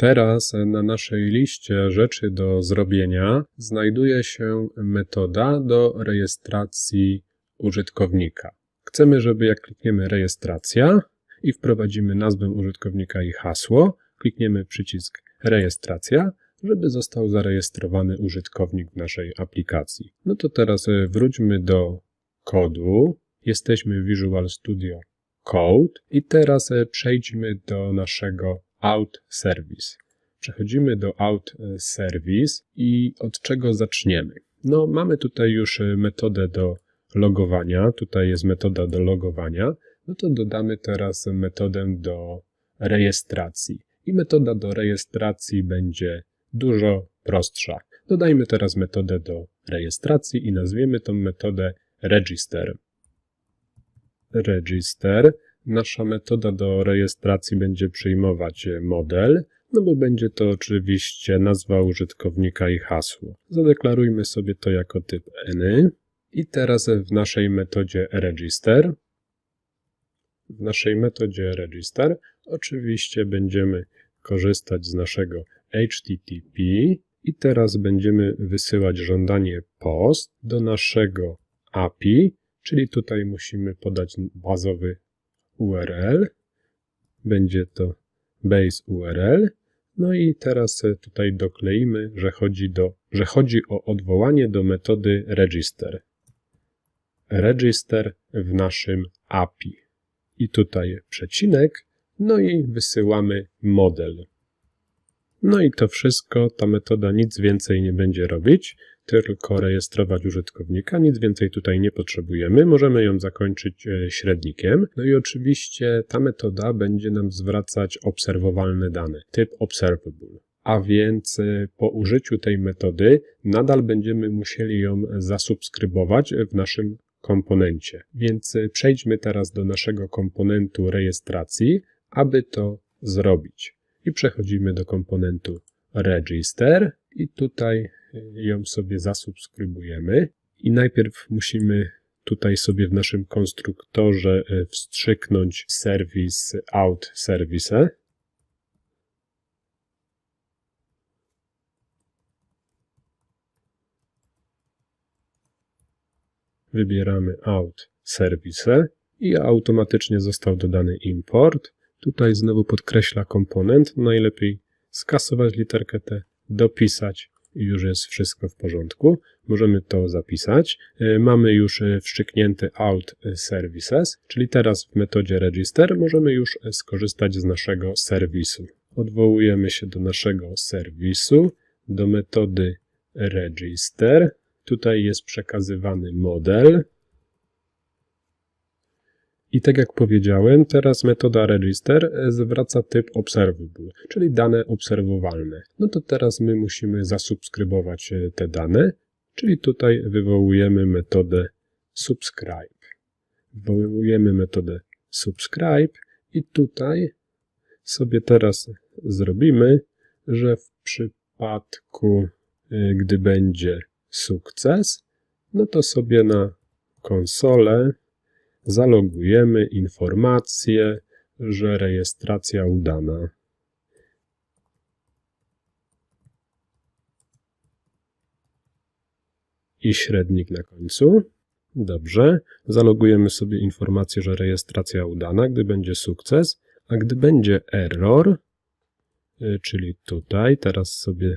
Teraz na naszej liście rzeczy do zrobienia znajduje się metoda do rejestracji użytkownika. Chcemy, żeby jak klikniemy rejestracja i wprowadzimy nazwę użytkownika i hasło, klikniemy przycisk rejestracja, żeby został zarejestrowany użytkownik w naszej aplikacji. No to teraz e, wróćmy do kodu. Jesteśmy w Visual Studio Code i teraz e, przejdźmy do naszego Out Service. Przechodzimy do Out Service i od czego zaczniemy? No, mamy tutaj już e, metodę do logowania. Tutaj jest metoda do logowania. No to dodamy teraz metodę do rejestracji. I metoda do rejestracji będzie dużo prostsza. Dodajmy teraz metodę do rejestracji i nazwiemy tą metodę register. Register. Nasza metoda do rejestracji będzie przyjmować model, no bo będzie to oczywiście nazwa użytkownika i hasło. Zadeklarujmy sobie to jako typ any. I teraz w naszej metodzie register, w naszej metodzie register oczywiście będziemy korzystać z naszego HTTP i teraz będziemy wysyłać żądanie POST do naszego API, czyli tutaj musimy podać bazowy URL. Będzie to base URL. No i teraz tutaj dokleimy, że chodzi, do, że chodzi o odwołanie do metody register. Register w naszym API. I tutaj przecinek, no i wysyłamy model. No i to wszystko, ta metoda nic więcej nie będzie robić, tylko rejestrować użytkownika, nic więcej tutaj nie potrzebujemy. Możemy ją zakończyć e, średnikiem. No i oczywiście ta metoda będzie nam zwracać obserwowalne dane, typ observable. A więc e, po użyciu tej metody nadal będziemy musieli ją zasubskrybować w naszym komponencie. Więc e, przejdźmy teraz do naszego komponentu rejestracji, aby to zrobić i przechodzimy do komponentu Register i tutaj ją sobie zasubskrybujemy i najpierw musimy tutaj sobie w naszym konstruktorze e, wstrzyknąć serwis out service. Wybieramy out service i automatycznie został dodany import. Tutaj znowu podkreśla komponent. Najlepiej skasować literkę T, dopisać już jest wszystko w porządku. Możemy to zapisać. E, mamy już e, wszczyknięty out services, czyli teraz w metodzie register możemy już e, skorzystać z naszego serwisu. Odwołujemy się do naszego serwisu, do metody register. Tutaj jest przekazywany model. I tak jak powiedziałem, teraz metoda register e, zwraca typ observable, czyli dane obserwowalne. No to teraz my musimy zasubskrybować e, te dane, czyli tutaj wywołujemy metodę subscribe. Wywołujemy metodę subscribe i tutaj sobie teraz zrobimy, że w przypadku, e, gdy będzie sukces, no to sobie na konsolę zalogujemy informację, że rejestracja udana. I średnik na końcu. Dobrze. Zalogujemy sobie informację, że rejestracja udana, gdy będzie sukces, a gdy będzie error, y, czyli tutaj, teraz sobie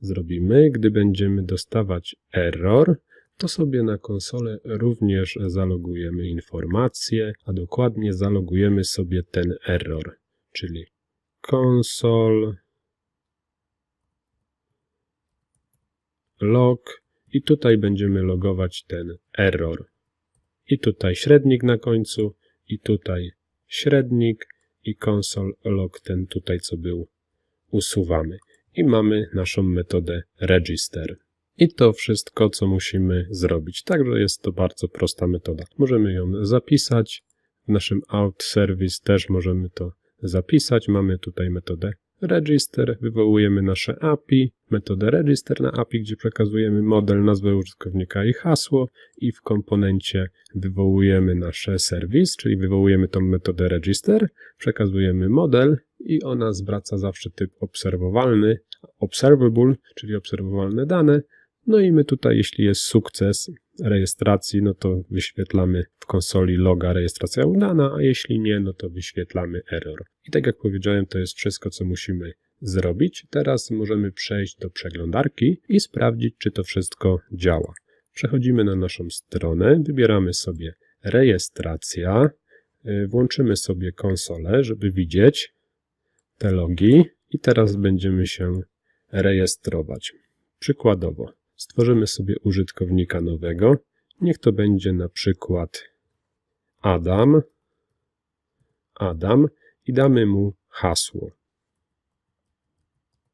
zrobimy, gdy będziemy dostawać error, to sobie na konsolę również zalogujemy informację, a dokładnie zalogujemy sobie ten error, czyli console log i tutaj będziemy logować ten error. I tutaj średnik na końcu, i tutaj średnik, i console log ten tutaj, co był, usuwamy. I mamy naszą metodę register. I to wszystko, co musimy zrobić. Także jest to bardzo prosta metoda. Możemy ją zapisać. W naszym out service też możemy to zapisać. Mamy tutaj metodę register, wywołujemy nasze API, metodę register na API, gdzie przekazujemy model, nazwę użytkownika i hasło i w komponencie wywołujemy nasze serwis, czyli wywołujemy tą metodę register, przekazujemy model i ona zwraca zawsze typ obserwowalny, observable, czyli obserwowalne dane. No i my tutaj, jeśli jest sukces rejestracji, no to wyświetlamy w konsoli loga rejestracja udana, a jeśli nie, no to wyświetlamy error. I tak jak powiedziałem, to jest wszystko, co musimy zrobić. Teraz możemy przejść do przeglądarki i sprawdzić, czy to wszystko działa. Przechodzimy na naszą stronę, wybieramy sobie rejestracja, y, włączymy sobie konsolę, żeby widzieć te logi i teraz będziemy się rejestrować. Przykładowo, stworzymy sobie użytkownika nowego. Niech to będzie na przykład Adam. Adam i damy mu hasło.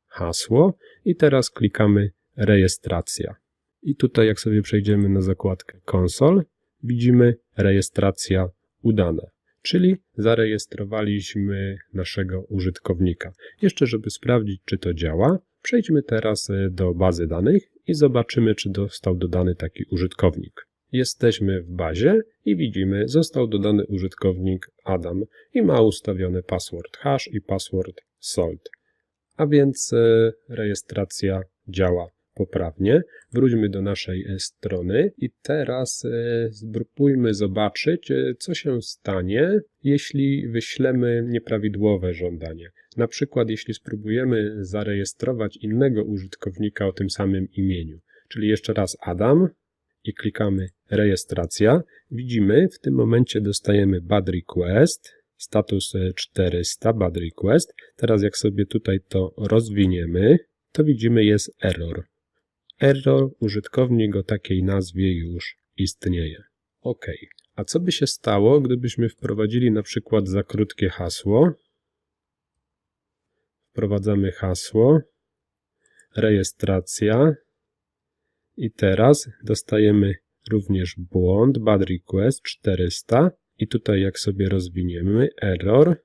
Hasło i teraz klikamy rejestracja. I tutaj jak sobie przejdziemy na zakładkę konsol, widzimy rejestracja udana, czyli zarejestrowaliśmy naszego użytkownika. Jeszcze żeby sprawdzić czy to działa, przejdźmy teraz e, do bazy danych i zobaczymy czy został dodany taki użytkownik. Jesteśmy w bazie i widzimy, został dodany użytkownik Adam i ma ustawione password hash i password salt. A więc e, rejestracja działa poprawnie. Wróćmy do naszej e, strony i teraz e, spróbujmy zobaczyć, co się stanie, jeśli wyślemy nieprawidłowe żądanie. Na przykład, jeśli spróbujemy zarejestrować innego użytkownika o tym samym imieniu. Czyli jeszcze raz Adam, i klikamy rejestracja, widzimy w tym momencie dostajemy bad request, status 400 bad request. Teraz jak sobie tutaj to rozwiniemy, to widzimy jest error. Error, użytkownik o takiej nazwie już istnieje. OK. A co by się stało, gdybyśmy wprowadzili na przykład za krótkie hasło? Wprowadzamy hasło, rejestracja, i teraz dostajemy również błąd bad request 400 i tutaj jak sobie rozwiniemy error,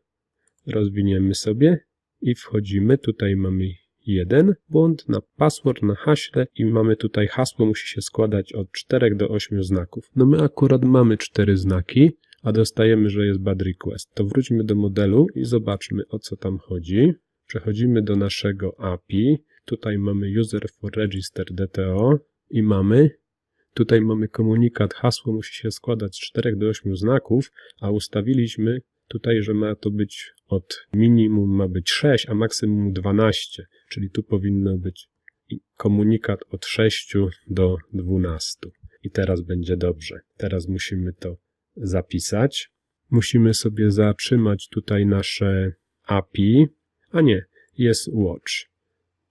rozwiniemy sobie i wchodzimy, tutaj mamy jeden błąd na password, na haśle i mamy tutaj hasło musi się składać od 4 do 8 znaków. No my akurat mamy 4 znaki, a dostajemy, że jest bad request. To wróćmy do modelu i zobaczmy o co tam chodzi. Przechodzimy do naszego API. Tutaj mamy user for register DTO i mamy, tutaj mamy komunikat, hasło musi się składać z 4 do 8 znaków, a ustawiliśmy tutaj, że ma to być od minimum ma być 6, a maksimum 12, czyli tu powinno być komunikat od 6 do 12. I teraz będzie dobrze. Teraz musimy to zapisać. Musimy sobie zatrzymać tutaj nasze API, a nie, jest watch.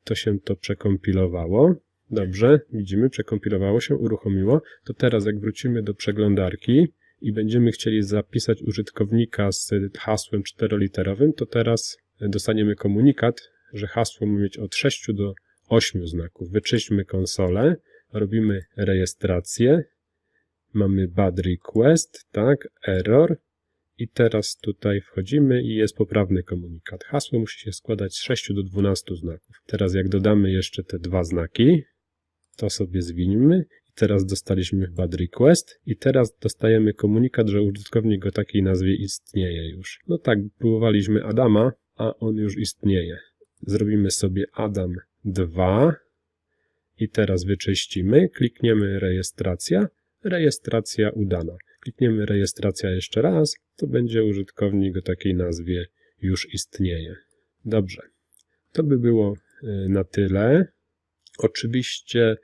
To się to przekompilowało. Dobrze, widzimy, przekompilowało się, uruchomiło. To teraz jak wrócimy do przeglądarki i będziemy chcieli zapisać użytkownika z hasłem czteroliterowym, to teraz dostaniemy komunikat, że hasło ma mieć od 6 do 8 znaków. Wyczyśćmy konsolę, robimy rejestrację, mamy bad request, tak, error i teraz tutaj wchodzimy i jest poprawny komunikat. Hasło musi się składać z 6 do 12 znaków. Teraz jak dodamy jeszcze te dwa znaki, to sobie zwinimy. I teraz dostaliśmy bad request i teraz dostajemy komunikat, że użytkownik o takiej nazwie istnieje już. No tak, próbowaliśmy Adama, a on już istnieje. Zrobimy sobie Adam 2 i teraz wyczyścimy, klikniemy rejestracja, rejestracja udana. Klikniemy rejestracja jeszcze raz, to będzie użytkownik o takiej nazwie już istnieje. Dobrze, to by było y, na tyle. Oczywiście,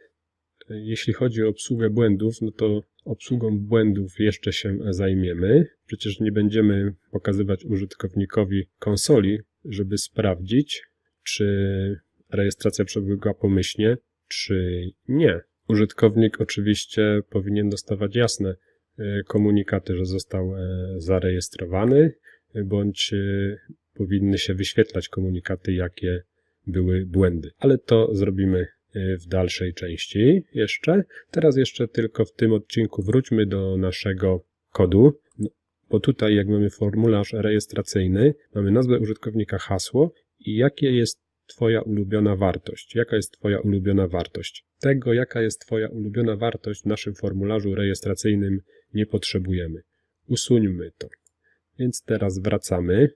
jeśli chodzi o obsługę błędów, no to obsługą błędów jeszcze się zajmiemy. Przecież nie będziemy pokazywać użytkownikowi konsoli, żeby sprawdzić, czy rejestracja przebiegła pomyślnie, czy nie. Użytkownik oczywiście powinien dostawać jasne e, komunikaty, że został e, zarejestrowany, bądź e, powinny się wyświetlać komunikaty, jakie były błędy. Ale to zrobimy w dalszej części jeszcze. Teraz jeszcze tylko w tym odcinku wróćmy do naszego kodu, no, bo tutaj jak mamy formularz rejestracyjny, mamy nazwę użytkownika hasło i jakie jest Twoja ulubiona wartość. Jaka jest Twoja ulubiona wartość? Tego, jaka jest Twoja ulubiona wartość w naszym formularzu rejestracyjnym nie potrzebujemy. Usuńmy to. Więc teraz wracamy.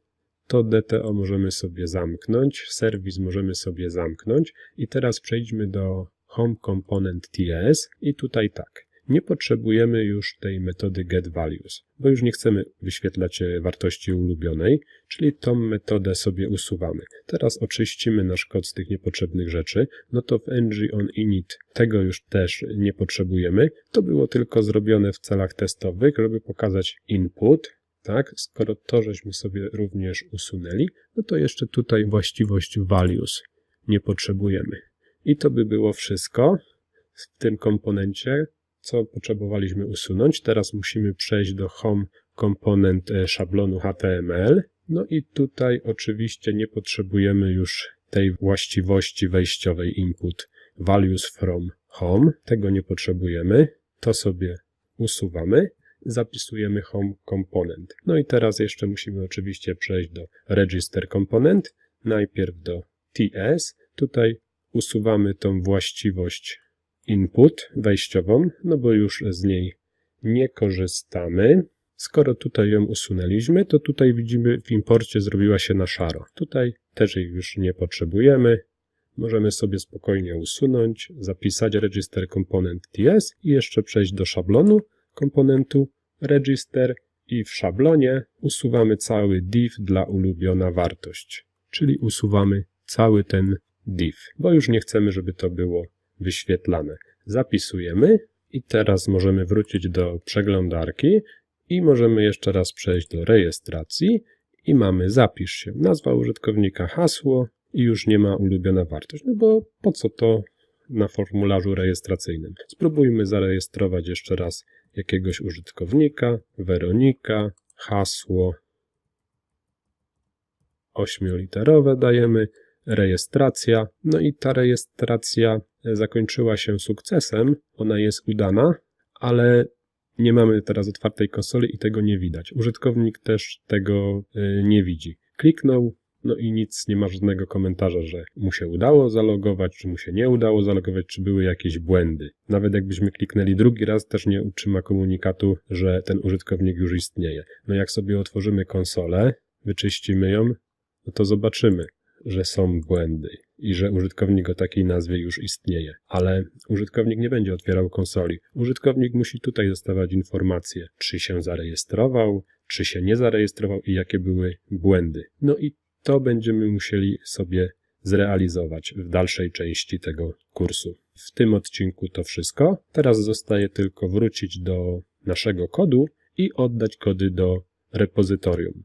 To DTO możemy sobie zamknąć, serwis możemy sobie zamknąć i teraz przejdźmy do Home Component TS i tutaj tak. Nie potrzebujemy już tej metody getValues, bo już nie chcemy wyświetlać e, wartości ulubionej, czyli tą metodę sobie usuwamy. Teraz oczyścimy nasz kod z tych niepotrzebnych rzeczy, no to w ng on init tego już też nie potrzebujemy. To było tylko zrobione w celach testowych, żeby pokazać input, tak? Skoro to żeśmy sobie również usunęli, no to jeszcze tutaj właściwość values nie potrzebujemy. I to by było wszystko w tym komponencie, co potrzebowaliśmy usunąć. Teraz musimy przejść do home komponent e, szablonu HTML. No i tutaj oczywiście nie potrzebujemy już tej właściwości wejściowej input values from home. Tego nie potrzebujemy. To sobie usuwamy. Zapisujemy home component. No i teraz jeszcze musimy oczywiście przejść do register component. Najpierw do TS. Tutaj usuwamy tą właściwość input wejściową, no bo już z niej nie korzystamy. Skoro tutaj ją usunęliśmy, to tutaj widzimy w imporcie zrobiła się na szaro. Tutaj też jej już nie potrzebujemy. Możemy sobie spokojnie usunąć, zapisać register component TS i jeszcze przejść do szablonu komponentu register i w szablonie usuwamy cały div dla ulubiona wartość, czyli usuwamy cały ten div, bo już nie chcemy, żeby to było wyświetlane. Zapisujemy i teraz możemy wrócić do przeglądarki i możemy jeszcze raz przejść do rejestracji i mamy zapisz się, nazwa użytkownika, hasło i już nie ma ulubiona wartość, no bo po co to na formularzu rejestracyjnym. Spróbujmy zarejestrować jeszcze raz jakiegoś użytkownika, Weronika, hasło ośmioliterowe dajemy, rejestracja, no i ta rejestracja zakończyła się sukcesem, ona jest udana, ale nie mamy teraz otwartej konsoli i tego nie widać. Użytkownik też tego y, nie widzi. Kliknął, no i nic, nie ma żadnego komentarza, że mu się udało zalogować, czy mu się nie udało zalogować, czy były jakieś błędy. Nawet jakbyśmy kliknęli drugi raz, też nie utrzyma komunikatu, że ten użytkownik już istnieje. No jak sobie otworzymy konsolę, wyczyścimy ją, no to zobaczymy, że są błędy i że użytkownik o takiej nazwie już istnieje. Ale użytkownik nie będzie otwierał konsoli. Użytkownik musi tutaj dostawać informacje, czy się zarejestrował, czy się nie zarejestrował i jakie były błędy. No i to będziemy musieli sobie zrealizować w dalszej części tego kursu. W tym odcinku to wszystko. Teraz zostaje tylko wrócić do naszego kodu i oddać kody do repozytorium.